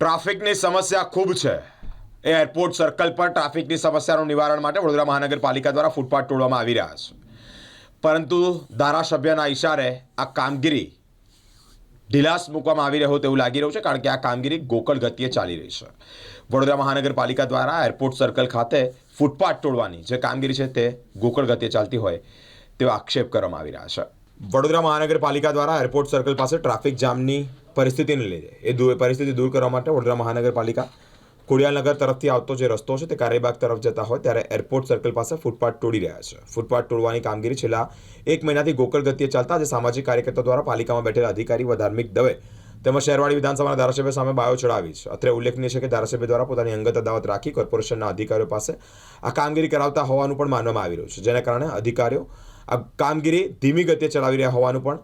ટ્રાફિકની સમસ્યા ખૂબ છે. એરપોર્ટ સર્કલ પર ટ્રાફિકની સમસ્યાનું નિવારણ માટે વડોદરા મહાનગરપાલિકા દ્વારા ફૂટપાથ તોડવામાં આવી રહ્યા છે. પરંતુ ધારાસભ્યના ઇશારે આ કામગીરી ઢીલાસ મૂકવામાં આવી રહ્યો તેવું લાગી રહ્યું છે, કારણ કે આ કામગીરી ગોકળ ગતિએ ચાલી રહી છે. વડોદરા મહાનગરપાલિકા દ્વારા એરપોર્ટ સર્કલ ખાતે ફૂટપાથ તોડવાની જે કામગીરી છે તે ગોકળ ગતિએ ચાલતી હોય તેવો આક્ષેપ કરવામાં આવી રહ્યા છે. વડોદરા મહાનગરપાલિકા દ્વારા એરપોર્ટ સર્કલ પાસે ટ્રાફિક જામની પરિસ્થિતિને લીધે એ દૂર પરિસ્થિતિ દૂર કરવા માટે વડોદરા મહાનગરપાલિકા ખોડિયાલનગર તરફથી આવતો જે રસ્તો છે તે કારેબાગ તરફ જતા હોય ત્યારે એરપોર્ટ સર્કલ પાસે ફૂટપાથ તોડી રહ્યા છે. ફૂટપાથ તોડવાની કામગીરી છેલ્લા એક મહિનાથી ગોકળ ગતિએ ચાલતા જે સામાજિક કાર્યકર્તા દ્વારા પાલિકામાં બેઠેલા અધિકારી વ ધાર્મિક દવે તેમજ શહેરવાડી વિધાનસભાના ધારાસભ્ય સામે બાયો ચડાવી છે. અત્રે ઉલ્લેખનીય છે કે ધારાસભ્ય દ્વારા પોતાની અંગત અદાવત રાખી કોર્પોરેશનના અધિકારીઓ પાસે આ કામગીરી કરાવતા હોવાનું પણ માનવામાં આવી રહ્યું છે. જેના કારણે અધિકારીઓ આ કામગીરી ધીમી ગતિએ ચલાવી રહ્યા હોવાનું પણ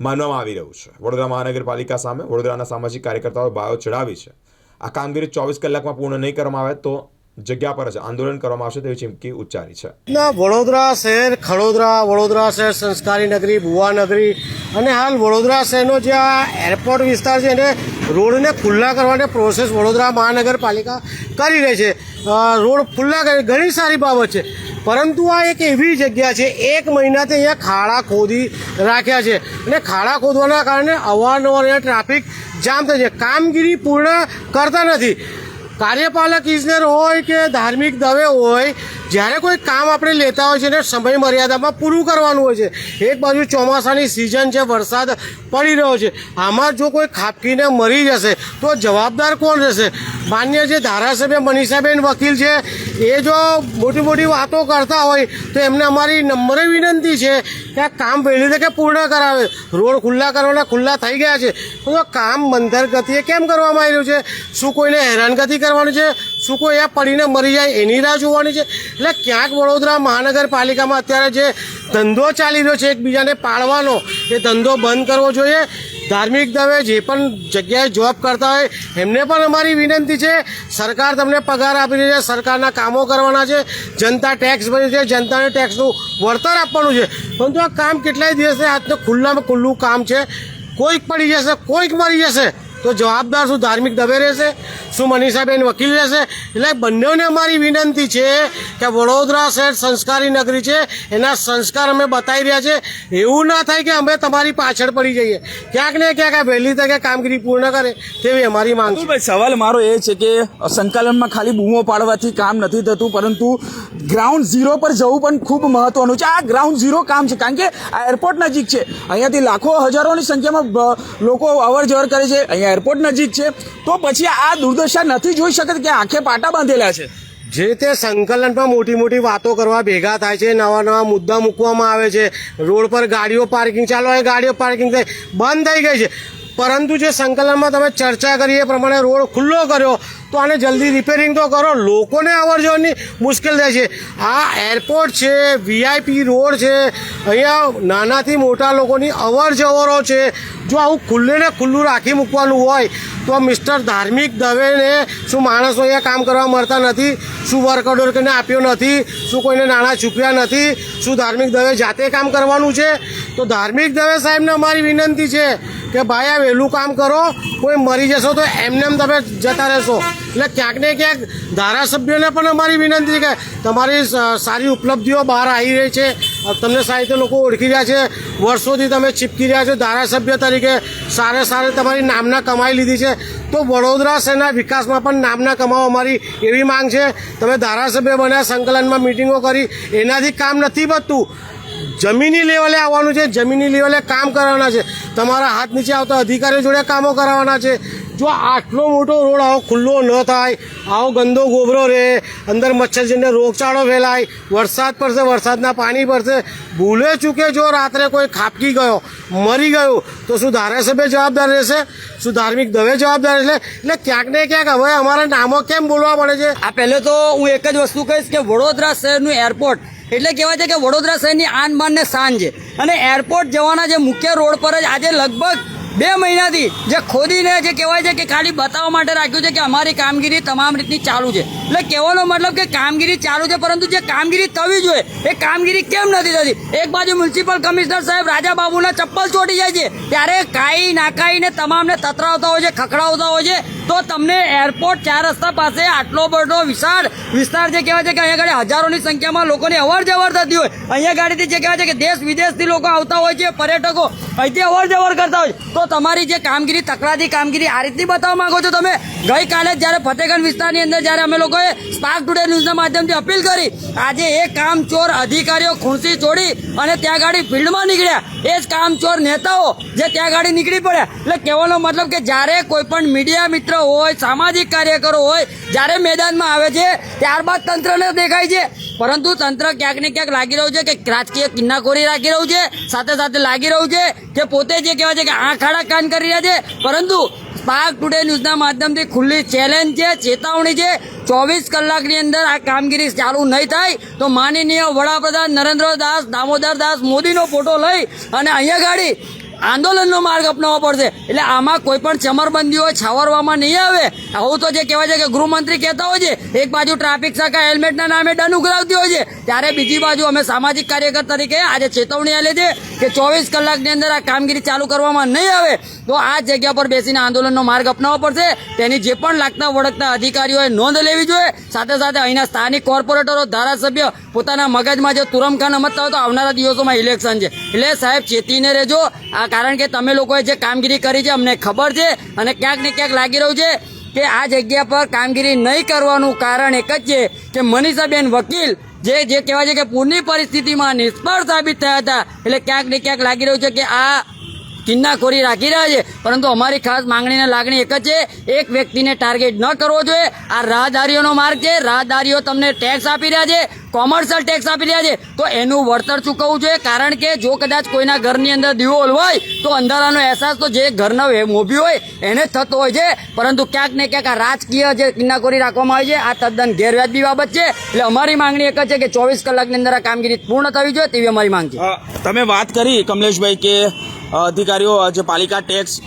માનવામાં આવી રહ્યું છે. વડોદરા મહાનગરપાલિકા સામે વડોદરાના સામાજિક કાર્યકર્તાઓ બાયો ચડાવી છે. આ કામગીરી ચોવીસ કલાકમાં પૂર્ણ નહીં કરવામાં આવે તો જગ્યા પર જ આંદોલન કરવામાં આવશે તેવી ચીમકી ઉચ્ચારી છે. વડોદરા શહેર, ખડોદરા, વડોદરા શહેર, સંસ્કારી નગરી, ભુવા નગરી અને હાલ વડોદરા શહેરનો જે આ એરપોર્ટ વિસ્તાર છે એને રોડને ખુલ્લા કરવાની પ્રોસેસ વડોદરા મહાનગરપાલિકા કરી રહી છે. રોડ ખુલ્લા કરી, ઘણી સારી બાબત છે. પરંતુ આ એક એવી જગ્યા છે, એક મહિનાથી અહીંયા ખાડા ખોદી રાખ્યા છે. અને ખાડા ખોદવાના કારણે અવારનવાર અહીંયા ટ્રાફિક જામ થાય છે. કામગીરી પૂર્ણ કરતા નથી. કાર્યપાલક, ઇજનેર હોય કે ધાર્મિક દવે હોય, જ્યારે કોઈ કામ આપણે લેતા હોય છે ને સમય મર્યાદામાં પૂરું કરવાનું હોય છે, એક બાજુ ચોમાસાની સિઝન છે, વરસાદ પડી રહ્યો છે. આમાં જો કોઈ ખાપકીને મરી જશે તો જવાબદાર કોણ રહેશે? માન્ય જે ધારાસભ્ય મનીષાબેન વકીલ છે એ જો મોટી મોટી વાતો કરતા હોય, તો એમને અમારી નમ્ર વિનંતી છે કે આ કામ વહેલી તકે પૂર્ણ કરાવે. રોડ ખુલ્લા કરવાના ખુલ્લા થઈ ગયા છે. તો કામ મંથર ગતિએ કેમ કરવામાં આવી રહ્યું છે? શું કોઈને હેરાનગતિ કરવાનું છે? શું કોઈ આ પડીને મરી જાય એની રાહ જોવાની છે? એટલે ક્યાંક વડોદરા મહાનગરપાલિકામાં અત્યારે જે ધંધો ચાલી રહ્યો છે એકબીજાને પાળવાનો, એ ધંધો બંધ કરવો જોઈએ. ધાર્મિક દવે જે પણ જગ્યાએ જોબ કરતા હોય, એમને પણ અમારી વિનંતી છે. સરકાર તમને પગાર આપી રહી છે, સરકારના કામો કરવાના છે. જનતા ટેક્સ ભરી છે, જનતાને ટેક્સનું વળતર આપવાનું છે. પરંતુ આ કામ કેટલાય દિવસે આજનું ખુલ્લામાં ખુલ્લું કામ છે. કોઈક પડી જશે, કોઈક મરી જશે. તો જવાબદાર શું? ધાર્મિક દવે રહેશે? શું મનીષાબેન વકીલ રહેશે? એટલે બંનેને અમારી વિનંતી છે કે વડોદરા શહેર સંસ્કારી નગરી છે. એના સંસ્કાર અમે બતાવી રહ્યા છે. એવું ના થાય કે અમે તમારી પાછળ પડી જઈએ. ક્યાંક ને ક્યાંક આ વહેલી તકે કામગીરી પૂર્ણ કરે તેવી અમારી માંગ છે. સવાલ મારો એ છે કે સંકલનમાં ખાલી બૂમો પાડવાથી કામ નથી થતું, પરંતુ ગ્રાઉન્ડ ઝીરો પર જવું પણ ખૂબ મહત્વનું છે. આ ગ્રાઉન્ડ ઝીરો કામ છે, કારણ કે આ એરપોર્ટ નજીક છે. અહીંયાથી લાખો હજારોની સંખ્યામાં લોકો અવર જવર કરે છે. અહીંયા એરપોર્ટ નજીક છે, તો પછી આ દુર્દશા નથી જોઈ શકત કે આંખે પાટા બાંધેલા છે. જે તે સંકલનમાં મોટી મોટી વાતો કરવા ભેગા થાય છે નવા નવા મુદ્દા મૂકવામાં આવે છે, રોડ પર ગાડીઓ પાર્કિંગ ચાલો, એ ગાડીઓ પાર્કિંગ થઈ બંધ થઈ ગઈ છે. પરંતુ જે સંકલનમાં તમે ચર્ચા કરી એ પ્રમાણે રોડ ખુલ્લો કર્યો તો આને જલ્દી રિપેરિંગ તો કરો. લોકોને અવર જવરની મુશ્કેલ થાય છે. આ એરપોર્ટ છે વીઆઈપી રોડ છે, અહીંયા નાનાથી મોટા લોકોની અવર જવરો છે. જો આવું ખુલ્લે ને ખુલ્લું રાખી મૂકવાનું હોય, તો મિસ્ટર ધાર્મિક દવેને શું માણસો અહીંયા કામ કરવા મળતા નથી, શું વર્ક ઓર્ડર કોઈને આપ્યો નથી, શું કોઈને નાણાં ચૂકવ્યા નથી, શું ધાર્મિક દવે જાતે કામ કરવાનું છે? તો ધાર્મિક દવે સાહેબને અમારી વિનંતી છે કે ભાઈ, આ વહેલું કામ કરો, કોઈ મરી જશો તો એમને એમ તમે જતા રહેશો. એટલે ક્યાંક ને ક્યાંક ધારાસભ્યોને પણ અમારી વિનંતી કે તમારી સારી ઉપલબ્ધિઓ બહાર આવી રહી છે. તમને સારી લોકો ઓળખી રહ્યા છે. વર્ષોથી તમે ચીપકી રહ્યા છો. ધારાસભ્ય તરીકે સારે સારે તમારી નામના કમાઈ લીધી છે. તો વડોદરા શહેરના વિકાસમાં પણ નામના કમાવો અમારી એવી માંગ છે. તમે ધારાસભ્ય બન્યા, સંકલનમાં મિટિંગો કરી. એનાથી કામ નથી વધતું. જમીની લેવલે આવવાનું છે, જમીની લેવલે કામ કરવાના છે. તમારા હાથ નીચે આવતા અધિકારીઓ જોડે કામો કરાવવાના છે. જો આટલો મોટો રોડ આવો ખુલ્લો ન થાય, આવો ગંદો ગોબરો રહે, અંદર મચ્છરજીને રોગચાળો ફેલાય, વરસાદ પડશે, વરસાદના પાણી પડશે, ભૂલે ચૂકે જો રાત્રે કોઈ ખાપકી ગયો, મરી ગયો, તો શું ધારાસભ્ય જવાબદાર રહેશે? શું ધાર્મિક દવે જવાબદાર રહેશે? એટલે ક્યાંક ને ક્યાંક હવે અમારા નામો કેમ બોલવા પડે છે? આ પહેલે તો હું એક જ વસ્તુ કહીશ કે વડોદરા શહેરનું એરપોર્ટ એટલે કહેવાય છે કે વડોદરા શહેરની આન બાન ને છે અને એરપોર્ટ જવાના જે મુખ્ય રોડ પર જ આજે લગભગ બે મહિનાથી જે ખોદીને જે કહેવાય છે કે ખાલી બતાવવા માટે રાખ્યું છે કે અમારી કામગીરી તમામ રીતની ચાલુ છે. એટલે કહેવાનો મતલબ કે કામગીરી ચાલુ છે, પરંતુ જે કામગીરી થવી જોઈએ, એ કામગીરી કેમ નથી થતી? એક બાજુ મ્યુનિસિપલ કમિશનર સાહેબ રાજાબાબુના ચપ્પલ ચોટી જાય છે, ત્યારે કાઈ નાકાઈને તમામને તતરાવતા હોય છે, ખખડાવતા હોય છે, તો તમને એરપોર્ટ ચાર રસ્તા પાસે આટલો બધો વિશાળ વિસ્તાર જે કહેવાય છે કે અહીંયા ગાડી હજારોની સંખ્યામાં લોકોની અવર જવર થતી હોય. અહીંયા ગાડીથી જે કહેવાય છે કે દેશ વિદેશથી લોકો આવતા હોય છે, પર્યટકો અહીંથી અવર જવર કરતા હોય તો તમારી જે કામગીરી તકરાદી કામગીરી આ રીતની બતાવવા માંગો છો તમે? ગઈકાલે જ્યારે ફતેગંજ વિસ્તારની અંદર જ્યારે અમે લોકોએ સ્પાર્ક ટુડે ન્યૂઝના માધ્યમથી અપીલ કરી, આજે એ કામચોર અધિકારીઓ ખુરશી છોડી અને ત્યાં ગાડી ફિલ્ડમાં નીકળ્યા. એ જ કામચોર નેતાઓ જે ત્યાં ગાડી નીકળી પડ્યા. એટલે કહેવાનો મતલબ કે જ્યારે કોઈ પણ મીડિયા મિત્ર હોય, સામાજિક કાર્યકરો હોય, જ્યારે મેદાનમાં આવે છે, ત્યારબાદ તંત્રને દેખાય છે. પરંતુ તંત્ર ક્યાંક ને ક્યાંક લાગી રહ્યું છે કે રાજકીય કિન્નાખોરી રાખી રહ્યું છે, સાથે સાથે લાગી રહ્યું છે કે પોતે જે કહેવાય છે કે આંખ આડા કાન કરી રહ્યા છે. પરંતુ સ્પાર્ક ટુડે ન્યૂઝના માધ્યમથી ખુલ્લી ચેલેન્જ છે, ચેતવણી છે. ચોવીસ કલાકની અંદર આ કામગીરી ચાલુ નહીં થાય તો માનનીય વડાપ્રધાન નરેન્દ્ર દાસ દામોદર દાસ મોદીનો ફોટો લઈ અને અહીંયા ગાડી આંદોલનનો માર્ગ અપનાવવો પડશે. એટલે આમાં કોઈ પણ ચમરબંધીઓ છાવરવામાં નહીં આવે. આવું તો જે કહેવાય છે કે ગૃહમંત્રી કહેતા હોય છે, એક બાજુ ટ્રાફિક શાખા હેલ્મેટના નામે દંડ ઉઘરાવતી હોય છે, ત્યારે બીજી બાજુ અમે સામાજિક કાર્યકર તરીકે આજે ચેતવણી આલે છે કે ચોવીસ કલાકની અંદર આ કામગીરી ચાલુ કરવામાં નહીં આવે. તો આ જગ્યા પર બેસીને આંદોલનનો માર્ગ અપનાવવો પડશે. તેની જે પણ લાગતા વળગતા અધિકારીઓએ નોંધ લેવી જોઈએ. સાથે સાથે અહીંના સ્થાનિક કોર્પોરેટરો, ધારાસભ્ય, પોતાના મગજમાં જે તુરમખાન અમતતા હોય તો આવનારા દિવસોમાં ઇલેક્શન છે. એટલે સાહેબ, ચેતીને રહેજો. આ કારણ કે તમે લોકોએ જે કામગીરી કરી છે, અમને ખબર છે અને ક્યાંક ને ક્યાંક લાગી રહ્યું છે કે આ જગ્યા પર કામગીરી નહીં કરવાનું કારણ એક જ છે કે મનીષાબેન વકીલ જે જે કહેવાય છે કે પૂરની પરિસ્થિતિમાં નિષ્ફળ સાબિત થયા હતા. એટલે ક્યાંક ને ક્યાંક લાગી રહ્યું છે કે આ કિન્નાખોરી રાખી રહ્યા છે. પરંતુ અમારી ખાસ માંગણીને લાગણી એક જ છે, એક વ્યક્તિને ટાર્ગેટ ન કરવો જોઈએ. આ રાહદારીઓનો માર્ગ છે. રાહદારીઓ તમને ટેક્સ આપી રહ્યા છે. કોમર્શિયલ ટેક્સ આપી રહ્યા છે. તો એનું વળતર ચૂકવવું જોઈએ? કારણ કે જો કદાચ કોઈના ઘરની અંદર દીવો હોય, તો અંધારાનો અહેસાસ તો જે ઘરના મોભી હોય, એને થતો હોય છે. પરંતુ ક્યાંક ને ક્યાંક આ રાજકીય જે કિન્નાખોરી રાખવામાં આવી છે, આ તદ્દન ગેરવ્યાજબી બાબત છે. એટલે અમારી માંગણી એક જ છે કે ચોવીસ કલાકની અંદર આ કામગીરી પૂર્ણ થવી જોઈએ તેવી અમારી માંગ છે. તમે વાત કરી, કમલેશભાઈ, કે અધિકારીઓ જે પાલિકા ટેક્સ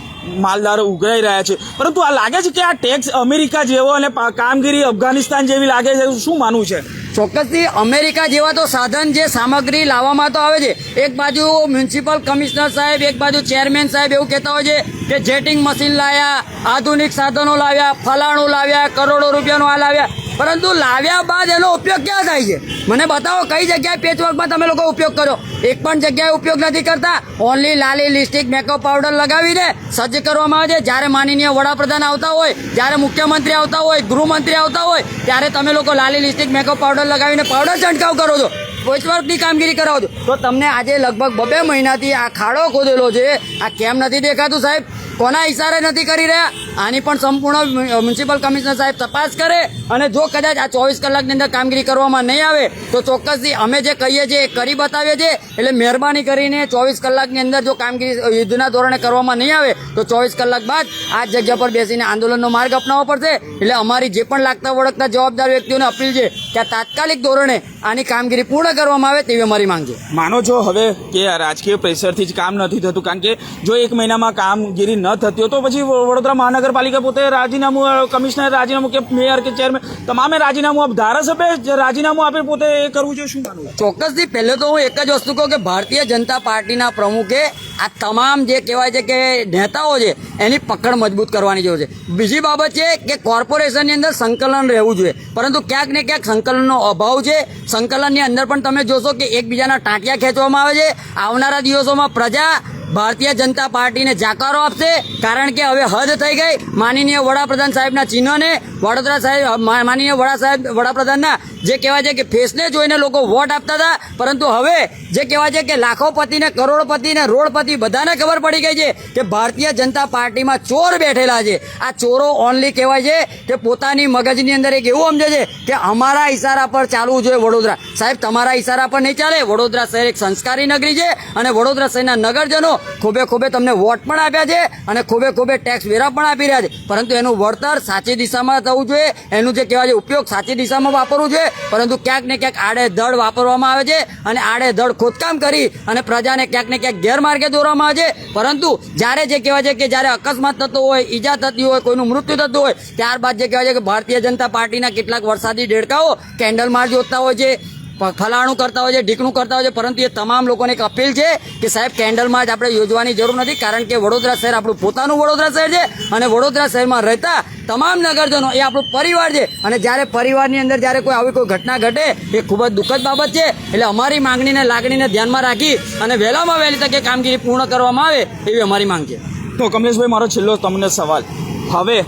માલદારો ઉઘરાઈ રહ્યા છે. પરંતુ આ લાગે છે કે આ ટેક્સ અમેરિકા જેવો અને કામગીરી અફઘાનિસ્તાન જેવી લાગે છે, શું માનવું છે? ચોક્કસથી અમેરિકા જેવા તો સાધન જે સામગ્રી લાવવામાં તો આવે છે. એક બાજુ મ્યુનિસિપલ કમિશનર સાહેબ, એક બાજુ ચેરમેન સાહેબ એવું કહેતા હોય છે કે જેટિંગ મશીન લાવ્યા, આધુનિક સાધનો લાવ્યા, ફલાણું લાવ્યા, કરોડો રૂપિયાનું આ લાવ્યા. પરંતુ લાવ્યા બાદ એનો ઉપયોગ ક્યાં થાય છે? મને બતાવો, કઈ જગ્યાએ પેચવર્કમાં તમે લોકો ઉપયોગ કરો? એક પણ જગ્યાએ ઉપયોગ નથી કરતા. ઓનલી લાલી લિપસ્ટિક મેકઅપ પાવડર લગાવીને સજ્જ કરવામાં આવે છે. જ્યારે માનનીય વડાપ્રધાન આવતા હોય, જ્યારે મુખ્યમંત્રી આવતા હોય, ગૃહમંત્રી આવતા હોય, ત્યારે તમે લોકો લાલી લિપસ્ટિક મેકઅપ પાવડર લગાવીને પાવડર છંટકાવ કરો છો. પેચવર્કની કામગીરી કરાવો છો. તો તમને આજે લગભગ બબે મહિનાથી આ ખાડો ખોદેલો છે. આ કેમ નથી દેખાતું સાહેબ? કોના ઇશારે નથી કરી રહ્યા? આની પણ સંપૂર્ણ મ્યુનિસિપલ કમિશનર સાહેબ તપાસ કરે અને જો કદાચ આ ચોવીસ કલાકની અંદર કામગીરી કરવામાં નહીં આવે, તો ચોક્કસથી અમે જે કહીએ છીએ એ કરી બતાવીએ છીએ. એટલે મહેરબાની કરીને ચોવીસ કલાકની અંદર જો કામગીરી યુદ્ધના ધોરણે કરવામાં નહીં આવે, તો ચોવીસ કલાક બાદ આ જગ્યા પર બેસીને આંદોલનનો માર્ગ અપનાવવો પડશે. એટલે અમારી જે પણ લાગતા વળગતા જવાબદાર વ્યક્તિઓને અપીલ છે કે આ તાત્કાલિક ધોરણે આની કામગીરી પૂર્ણ કરવામાં આવે તેવી અમારી માંગ છે. માનો છો હવે કે રાજકીય પ્રેશરથી જ કામ નથી થતું, કારણ કે જો એક મહિનામાં કામગીરી ન થતી હોય તો પછી વડોદરા વડોદરા મહાનગરપાલિકા પોતે રાજીનામું કમિશનર રાજીનામું કે મેયર કે ચેરમેન તમામે રાજીનામું આપ ધારાસભ્ય રાજીનામું આપે પોતે એ કરવું જોઈએ, શું માનવું ચોક્કસથી પહેલે તો હું એક જ વસ્તુ કહું કે ભારતીય જનતા પાર્ટીના પ્રમુખે આ તમામ જે કહેવાય છે કે નેતાઓ છે, એની પકડ મજબૂત કરવાની જરૂર છે. બીજી બાબત છે કે કોર્પોરેશનની અંદર સંકલન રહેવું જોઈએ. પરંતુ ક્યાંક ને ક્યાંક સંકલનનો અભાવ છે. સંકલનની અંદર પણ તમે જોશો કે એકબીજાના ટાંટિયા ખેંચવામાં આવે છે. આવનારા દિવસોમાં પ્રજા ભારતીય જનતા પાર્ટીને જાકારો આપશે, કારણ કે હવે હદ થઈ ગઈ. માનનીય વડાપ્રધાન સાહેબના ચિહ્નને વડોદરા સાહેબ, માનનીય વડા સાહેબ, વડાપ્રધાનના જે કહેવાય છે કે ફેસને જોઈને લોકો વોટ આપતા હતા, પરંતુ હવે જે કહેવાય છે કે લાખોપતિને, કરોડપતિને, રોડપતિ બધાને ખબર પડી ગઈ છે કે ભારતીય જનતા પાર્ટીમાં ચોર બેઠેલા છે. આ ચોરો ઓનલી કહેવાય છે કે પોતાની મગજની અંદર એક એવું સમજે છે કે અમારા ઇશારા પર ચાલવું જોઈએ વડોદરા. સાહેબ, તમારા ઇશારા પર નહીં ચાલે. વડોદરા શહેર એક સંસ્કારી નગરી છે અને વડોદરા શહેરના નગરજનો ખૂબે ખૂબે તમને વોટ પણ આપ્યા છે અને ખૂબે ખૂબે ટેક્સ વેરા પણ આપી રહ્યા છે. પરંતુ એનું વળતર સાચી દિશામાં થવું જોઈએ. એનું જે કહેવાય છે ઉપયોગ સાચી દિશામાં વાપરવું જોઈએ. પરંતુ ક્યાંક ને ક્યાંક આડેધડ વાપરવામાં આવે છે અને આડેધડ ખોદકામ કરી અને પ્રજાને ક્યાંક ને ક્યાંક ગેરમાર્ગે દોરવામાં આવે છે. પરંતુ જ્યારે જે કહેવાય છે કે જ્યારે અકસ્માત થતો હોય, ઈજા થતી હોય, કોઈનું મૃત્યુ થતું હોય, ત્યારબાદ જે કહેવાય છે કે ભારતીય જનતા પાર્ટીના કેટલાક વરસાદી દેડકાઓ કેન્ડલ માર્ચ જોતા હોય છે. ફલાણું કરતા હોય છે, ઢીકણું કરતા હોય છે, પરંતુ એ તમામ લોકોને એક અપીલ છે કે સાહેબ, કેન્ડલમાં જ આપણે યોજવાની જરૂર નથી, કારણ કે વડોદરા શહેર આપણું પોતાનું વડોદરા શહેર છે અને વડોદરા શહેરમાં રહેતા તમામ નગરજનો એ આપણું પરિવાર છે. અને જ્યારે પરિવારની અંદર જ્યારે કોઈ આવી કોઈ ઘટના ઘટે, એ ખૂબ જ દુઃખદ બાબત છે. એટલે અમારી માંગણીને લાગણીને ધ્યાનમાં રાખી અને વહેલામાં વહેલી તકે કામગીરી પૂર્ણ કરવામાં આવે, એવી અમારી માંગ છે. તો કમલેશભાઈ, મારો છેલ્લો તમને સવાલ. હવે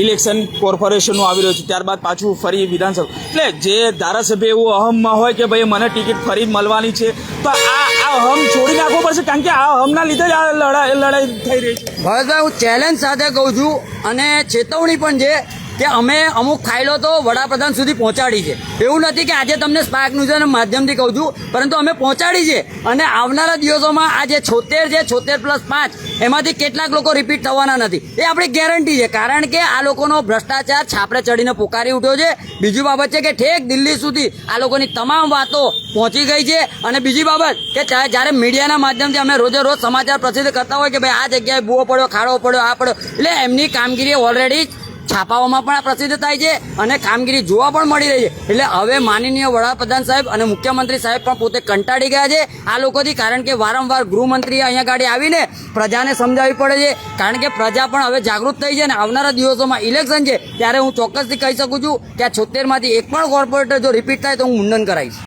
ઇલેક્શન કોર્પોરેશનનું આવી રહ્યું છે. ત્યારબાદ પાછું ફરી વિધાનસભા. એટલે જે ધારાસભ્ય એવું અહમમાં હોય કે ભાઈ મને ટિકિટ ફરી મળવાની છે, તો આ આ અહમ છોડી નાખવો પડશે કારણ કે આ અહમના લીધે જ આ લડાઈ લડાઈ થઈ રહી છે. ભરતભાઈ હું ચેલેન્જ સાથે કહું છું અને ચેતવણી પણ છે કે અમે અમુક ફાઇલો તો વડાપ્રધાન સુધી પહોંચાડી છે. એવું નથી કે આજે તમને સ્પાર્ક ન્યૂઝના માધ્યમથી કહું છું, પરંતુ અમે પહોંચાડી છે. અને આવનારા દિવસોમાં આ જે છોતેર છે, છોતેર પ્લસ પાંચ, એમાંથી કેટલાક લોકો રિપીટ થવાના નથી. એ આપણી ગેરંટી છે. કારણ કે આ લોકોનો ભ્રષ્ટાચાર છાપરે ચડીને પોકારી ઉઠ્યો છે. બીજી બાબત છે કે ઠેક દિલ્હી સુધી આ લોકોની તમામ વાતો પહોંચી ગઈ છે. અને બીજી બાબત કે જ્યારે મીડિયાના માધ્યમથી અમે રોજે રોજ સમાચાર પ્રસિદ્ધ કરતા હોય કે ભાઈ આ જગ્યાએ બુઓ પડ્યો, ખાડો પડ્યો, આ પડ્યો, એટલે એમની કામગીરી ઓલરેડી છાપાઓમાં પણ પ્રસિદ્ધ થાય છે અને કામગીરી જોવા પણ મળી રહી છે. એટલે હવે માનનીય વડાપ્રધાન સાહેબ અને મુખ્યમંત્રી સાહેબ પણ પોતે કંટાળી ગયા છે આ લોકોથી, કારણ કે વારંવાર ગૃહમંત્રી અહીંયા ગાડી આવીને પ્રજાને સમજાવવી પડે છે. કારણ કે પ્રજા પણ હવે જાગૃત થઈ છે અને આવનારા દિવસોમાં ઇલેક્શન છે. ત્યારે હું ચોક્કસથી કહી શકું છું કે આ છોતેરમાંથી એક પણ કોર્પોરેટર જો રિપીટ થાય તો હું મુંડન કરાવીશ.